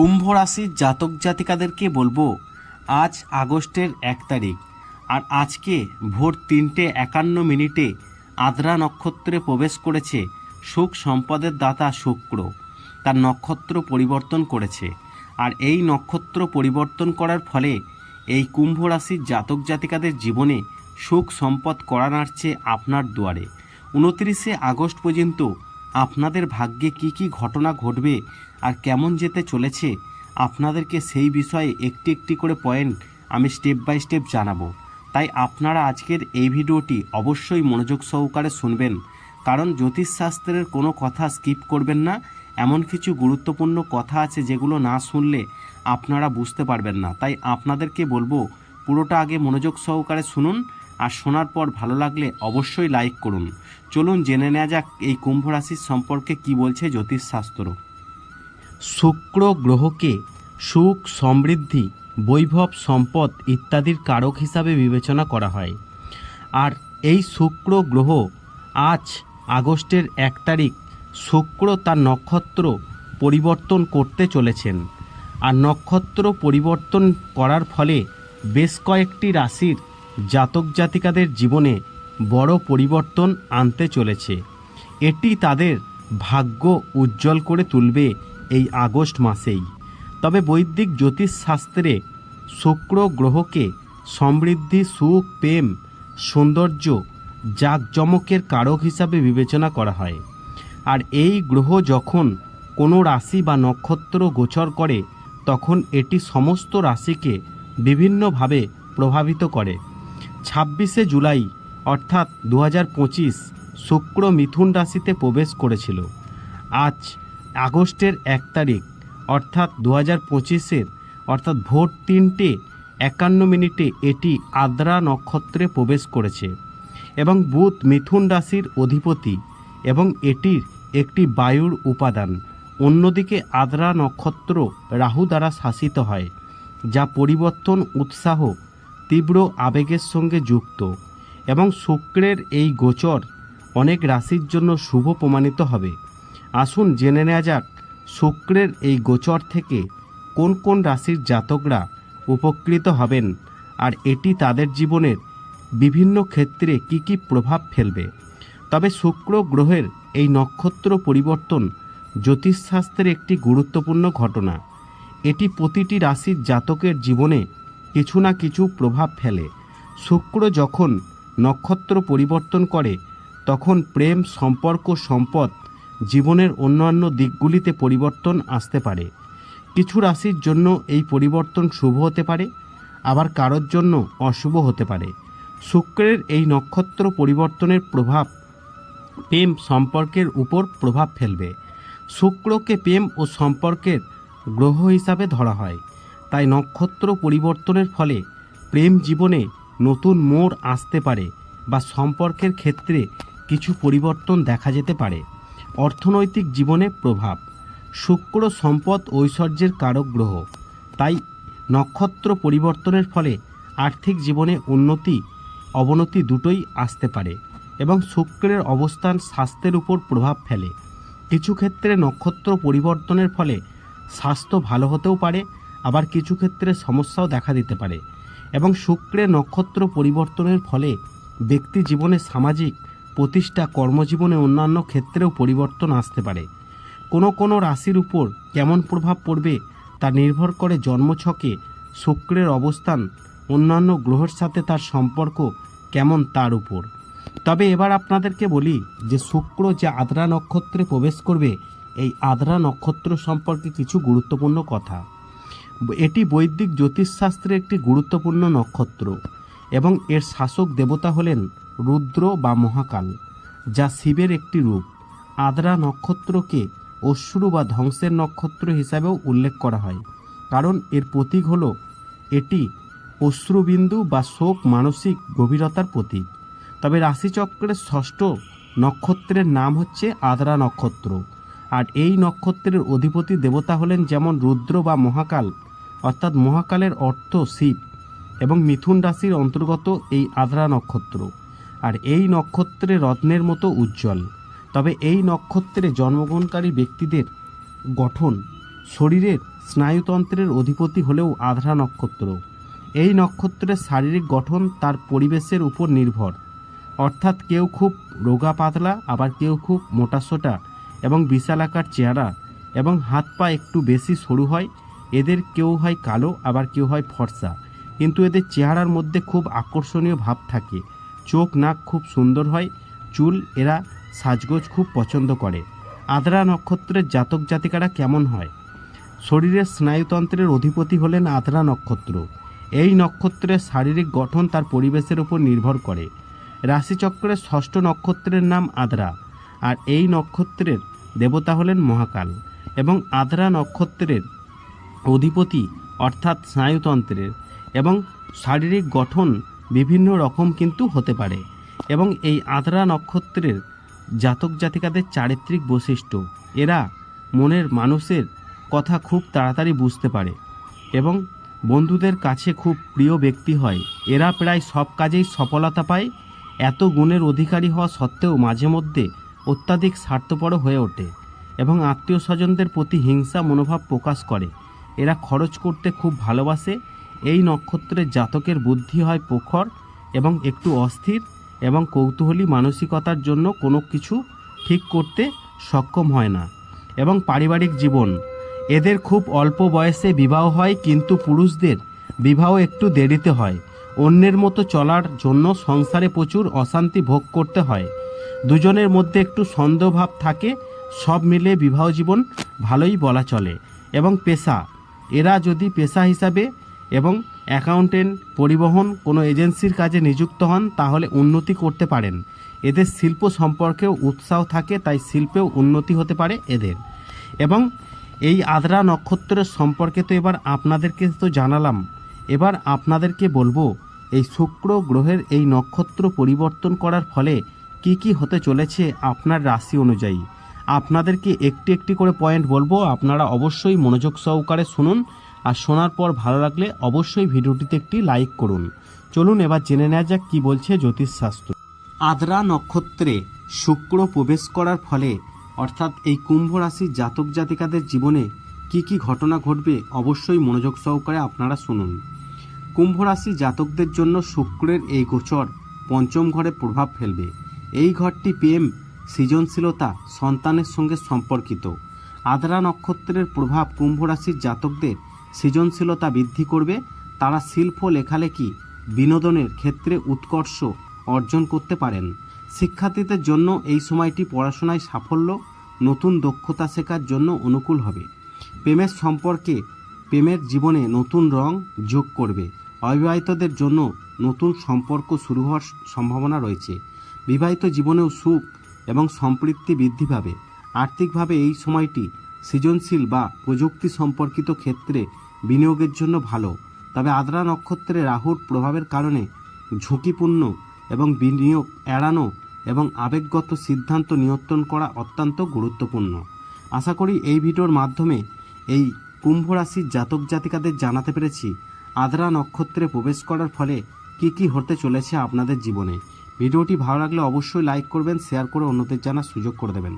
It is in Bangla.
কুম্ভ রাশির জাতক জাতিকাদেরকে বলব, আজ আগস্টের এক তারিখ, আর আজকে ভোর তিনটে একান্ন মিনিটে আদ্রা নক্ষত্রে প্রবেশ করেছে সুখ সম্পদের দাতা শুক্র। তার নক্ষত্র পরিবর্তন করেছে, আর এই নক্ষত্র পরিবর্তন করার ফলে এই কুম্ভ রাশির জাতক জাতিকাদের জীবনে সুখ সম্পদ করা নাড়ছে আপনার দুয়ারে। উনত্রিশে আগস্ট পর্যন্ত আপনাদের ভাগ্যে কি কি ঘটনা ঘটবে আর কেমন যেতে চলেছে, আপনাদেরকে সেই বিষয়ে একটি একটি করে পয়েন্ট আমি স্টেপ বাই স্টেপ জানাব। তাই আপনারা আজকের এই ভিডিওটি অবশ্যই মনোযোগ সহকারে শুনবেন। কারণ জ্যোতিষশাস্ত্রের কোনো কথা স্কিপ করবেন না, এমন কিছু গুরুত্বপূর্ণ কথা আছে যেগুলো না শুনলে আপনারা বুঝতে পারবেন না। তাই আপনাদেরকে বলব, পুরোটা আগে মনোযোগ সহকারে শুনুন আর শোনার পর ভালো লাগলে অবশ্যই লাইক করুন। চলুন জেনে নেওয়া যাক এই কুম্ভ রাশির সম্পর্কে কি বলছে জ্যোতিষশাস্ত্র। শুক্র গ্রহকে সুখ, সমৃদ্ধি, বৈভব, সম্পদ ইত্যাদির কারক হিসাবে বিবেচনা করা হয়। আর এই শুক্র গ্রহ আজ আগস্টের এক তারিখ শুক্র তার নক্ষত্র পরিবর্তন করতে চলেছেন। আর নক্ষত্র পরিবর্তন করার ফলে বেশ কয়েকটি রাশির জাতক জাতিকাদের জীবনে বড় পরিবর্তন আনতে চলেছে। এটি তাদের ভাগ্য উজ্জ্বল করে তুলবে এই আগস্ট মাসেই। তবে বৈদিক জ্যোতিষশাস্ত্রে শুক্র গ্রহকে সমৃদ্ধি, সুখ, প্রেম, সৌন্দর্য, জাঁকজমকের কারক হিসাবে বিবেচনা করা হয়। আর এই গ্রহ যখন কোনো রাশি বা নক্ষত্র গোচর করে, তখন এটি সমস্ত রাশিকে বিভিন্নভাবে প্রভাবিত করে। ছাব্বিশে জুলাই, অর্থাৎ দু শুক্র মিথুন রাশিতে প্রবেশ করেছিল। আজ আগস্টের এক তারিখ, অর্থাৎ দু হাজার পঁচিশের, অর্থাৎ ভোর তিনটে একান্ন মিনিটে এটি আদ্রা নক্ষত্রে প্রবেশ করেছে এবং বুধ মিথুন রাশির অধিপতি এবং এটির একটি বায়ুর উপাদান। অন্যদিকে আদ্রা নক্ষত্র রাহু দ্বারা শাসিত হয়, যা পরিবর্তন উৎসাহ, তীব্র আবেগের সঙ্গে যুক্ত এবং শুক্রের এই গোচর অনেক রাশির জন্য শুভ প্রমাণিত হবে। আসুন জেনে নেওয়া যাক, শুক্রের এই গোচর থেকে কোন কোন রাশির জাতকরা উপকৃত হবেন আর এটি তাদের জীবনের বিভিন্ন ক্ষেত্রে কি কি প্রভাব ফেলবে। তবে শুক্র গ্রহের এই নক্ষত্র পরিবর্তন জ্যোতিষশাস্ত্রের একটি গুরুত্বপূর্ণ ঘটনা। এটি প্রতিটি রাশির জাতকের জীবনে কিছু না কিছু প্রভাব ফেলে। শুক্র যখন নক্ষত্র পরিবর্তন করে, তখন প্রেম, সম্পর্ক, সম্পদ জীবনের অন্যান্য দিকগুলিতে পরিবর্তন আসতে পারে। কিছু রাশির জন্য এই পরিবর্তন শুভ হতে পারে, আবার কারোর জন্য অশুভ হতে পারে। শুক্রের এই নক্ষত্র পরিবর্তনের প্রভাব প্রেম সম্পর্কের উপর প্রভাব ফেলবে। শুক্রকে প্রেম ও সম্পর্কের গ্রহ হিসাবে ধরা হয়। তাই নক্ষত্র পরিবর্তনের ফলে প্রেম জীবনে নতুন মোড় আসতে পারে বা সম্পর্কের ক্ষেত্রে কিছু পরিবর্তন দেখা যেতে পারে। অর্থনৈতিক জীবনে প্রভাব। শুক্র সম্পদ ঐশ্বর্যের কারক গ্রহ। তাই নক্ষত্র পরিবর্তনের ফলে আর্থিক জীবনে উন্নতি, অবনতি দুটোই আসতে পারে এবং শুক্রের অবস্থান স্বাস্থ্যের উপর প্রভাব ফেলে। কিছু ক্ষেত্রে নক্ষত্র পরিবর্তনের ফলে স্বাস্থ্য ভালো হতেও পারে, আবার কিছু ক্ষেত্রে সমস্যাও দেখা দিতে পারে এবং শুক্রের নক্ষত্র পরিবর্তনের ফলে ব্যক্তি জীবনে সামাজিক প্রতিষ্ঠা কর্মজীবনে অন্যান্য ক্ষেত্রেও পরিবর্তন আসতে পারে। কোনো কোনো রাশির উপর কেমন প্রভাব পড়বে তা নির্ভর করে জন্মছকে শুক্রের অবস্থান, অন্যান্য গ্রহের সাথে তার সম্পর্ক কেমন তার উপর। তবে এবার আপনাদেরকে বলি যে শুক্র যে আদ্রা নক্ষত্রে প্রবেশ করবে, এই আদ্রা নক্ষত্র সম্পর্কে কিছু গুরুত্বপূর্ণ কথা। এটি বৈদিক জ্যোতিষশাস্ত্রে একটি গুরুত্বপূর্ণ নক্ষত্র এবং এর শাসক দেবতা হলেন রুদ্র বা মহাকাল, যা শিবের একটি রূপ। আদ্রা নক্ষত্রকে অশ্রু বা ধ্বংসের নক্ষত্র হিসাবেও উল্লেখ করা হয়, কারণ এর প্রতীক হল এটি অশ্রুবিন্দু বা শোক মানসিক গভীরতার প্রতীক। তবে রাশিচক্রের ষষ্ঠ নক্ষত্রের নাম হচ্ছে আদ্রা নক্ষত্র, আর এই নক্ষত্রের অধিপতি দেবতা হলেন যেমন রুদ্র বা মহাকাল, অর্থাৎ মহাকালের অর্থ শিব, এবং মিথুন রাশির অন্তর্গত এই আদ্রা নক্ষত্র। আর এই নক্ষত্রে রত্নের মতো উজ্জ্বল। তবে এই নক্ষত্রে জন্মগ্রহণকারী ব্যক্তিদের গঠন শরীরের স্নায়ুতন্ত্রের অধিপতি হলেও আধরা নক্ষত্র। এই নক্ষত্রের শারীরিক গঠন তার পরিবেশের উপর নির্ভর। অর্থাৎ কেউ খুব রোগা পাতলা আবার কেউ খুব মোটাসোটা এবং বিশালাকার চেহারা এবং হাত পা একটু বেশি সরু হয়। এদের কেউ হয় কালো, আবার কেউ হয় ফর্সা। কিন্তু এদের চেহারার মধ্যে খুব আকর্ষণীয় ভাব থাকে। চোখ নাক খুব সুন্দর হয়, চুল এরা সাজগোজ খুব পছন্দ করে। আদ্রা নক্ষত্রের জাতক জাতিকারা কেমন হয়? শরীরের স্নায়ুতন্ত্রের অধিপতি হলেন আদ্রা নক্ষত্র। এই নক্ষত্রের শারীরিক গঠন তার পরিবেশের উপর নির্ভর করে। রাশিচক্রের ষষ্ঠ নক্ষত্রের নাম আদ্রা, আর এই নক্ষত্রের দেবতা হলেন মহাকাল এবং আদ্রা নক্ষত্রের অধিপতি অর্থাৎ স্নায়ুতন্ত্রের এবং শারীরিক গঠন বিভিন্ন রকম কিন্তু হতে পারে এবং এই আদ্রা নক্ষত্রের জাতক জাতিকাদের চারিত্রিক বৈশিষ্ট্য, এরা মনের মানুষের কথা খুব তাড়াতাড়ি বুঝতে পারে এবং বন্ধুদের কাছে খুব প্রিয় ব্যক্তি হয়। এরা প্রায় সব কাজেই সফলতা পায়, এত গুণের অধিকারী হওয়া সত্ত্বেও মাঝে মধ্যে অত্যাধিক স্বার্থপর হয়ে ওঠে এবং আত্মীয় স্বজনদের প্রতি হিংসা মনোভাব প্রকাশ করে। এরা খরচ করতে খুব ভালোবাসে এই নক্ষত্রের জাতকের বুদ্ধি হয় প্রখর এবং একটু অস্থির এবং কৌতূহলী মানসিকতার জন্য কোনো কিছু ঠিক করতে সক্ষম হয় না। এবং পারিবারিক জীবন। এদের খুব অল্প বয়সে বিবাহ হয় কিন্তু পুরুষদের বিবাহ একটু দেরিতে হয়। অন্যের মতো চলার জন্য সংসারে প্রচুর অশান্তি ভোগ করতে হয়। দুজনের মধ্যে একটু সন্দেহভাব থাকে, সব মিলে বিবাহ জীবন ভালোই বলা চলে। এবং পেশা। এরা যদি পেশা হিসাবে এবং অ্যাকাউন্টেন্ট পরিবহন কোনো এজেন্সির কাজে নিযুক্ত হন, তাহলে উন্নতি করতে পারেন। এদের শিল্প সম্পর্কেও উৎসাহ থাকে, তাই শিল্পেও উন্নতি হতে পারে এদের। এবং এই আদ্রা নক্ষত্রের সম্পর্কে তো এবার আপনাদেরকে তো জানালাম। এবার আপনাদেরকে বলব, এই শুক্র গ্রহের এই নক্ষত্র পরিবর্তন করার ফলে কি কি হতে চলেছে আপনার রাশি অনুযায়ী। আপনাদেরকে একটি একটি করে পয়েন্ট বলব, আপনারা অবশ্যই মনোযোগ সহকারে শুনুন। আর শোনার পর ভালো লাগলে অবশ্যই ভিডিওটিতে একটি লাইক করুন। চলুন এবার জেনে নেওয়া যাক কী বলছে জ্যোতিষশাস্ত্র আদ্রা নক্ষত্রে শুক্র প্রবেশ করার ফলে, অর্থাৎ এই কুম্ভ রাশির জাতক জাতিকাদের জীবনে কি কি ঘটনা ঘটবে অবশ্যই মনোযোগ সহকারে আপনারা শুনুন। কুম্ভ রাশি জাতকদের জন্য শুক্রের এই গোচর পঞ্চম ঘরে প্রভাব ফেলবে। এই ঘরটি প্রেম, সৃজনশীলতা, সন্তানের সঙ্গে সম্পর্কিত। আদ্রা নক্ষত্রের প্রভাব কুম্ভ রাশির জাতকদের সৃজনশীলতা বৃদ্ধি করবে, তারা শিল্প লেখালেখি, বিনোদনের ক্ষেত্রে উৎকর্ষ অর্জন করতে পারেন। শিক্ষার্থীদের জন্য এই সময়টি পড়াশোনায় সাফল্য, নতুন দক্ষতা শেখার জন্য অনুকূল হবে। প্রেমের সম্পর্কে প্রেমের জীবনে নতুন রং যোগ করবে। অবিবাহিতদের জন্য নতুন সম্পর্ক শুরু হওয়ার সম্ভাবনা রয়েছে। বিবাহিত জীবনেও সুখ এবং সম্পৃক্তি বৃদ্ধি পাবে। আর্থিকভাবে এই সময়টি সৃজনশীল বা প্রযুক্তি সম্পর্কিত ক্ষেত্রে বিনিয়োগের জন্য ভালো। তবে আদ্রা নক্ষত্রে রাহুর প্রভাবের কারণে ঝুঁকিপূর্ণ এবং বিনিয়োগ এড়ানো এবং আবেগগত সিদ্ধান্ত নিয়ন্ত্রণ করা অত্যন্ত গুরুত্বপূর্ণ। আশা করি এই ভিডিওর মাধ্যমে এই কুম্ভ রাশির জাতক জাতিকাদের জানাতে পেরেছি, আদ্রা নক্ষত্রে প্রবেশ করার ফলে কি কি হতে চলেছে আপনাদের জীবনে। ভিডিওটি ভালো লাগলে অবশ্যই লাইক করবেন, শেয়ার করে অন্যদের জানার সুযোগ করে দেবেন।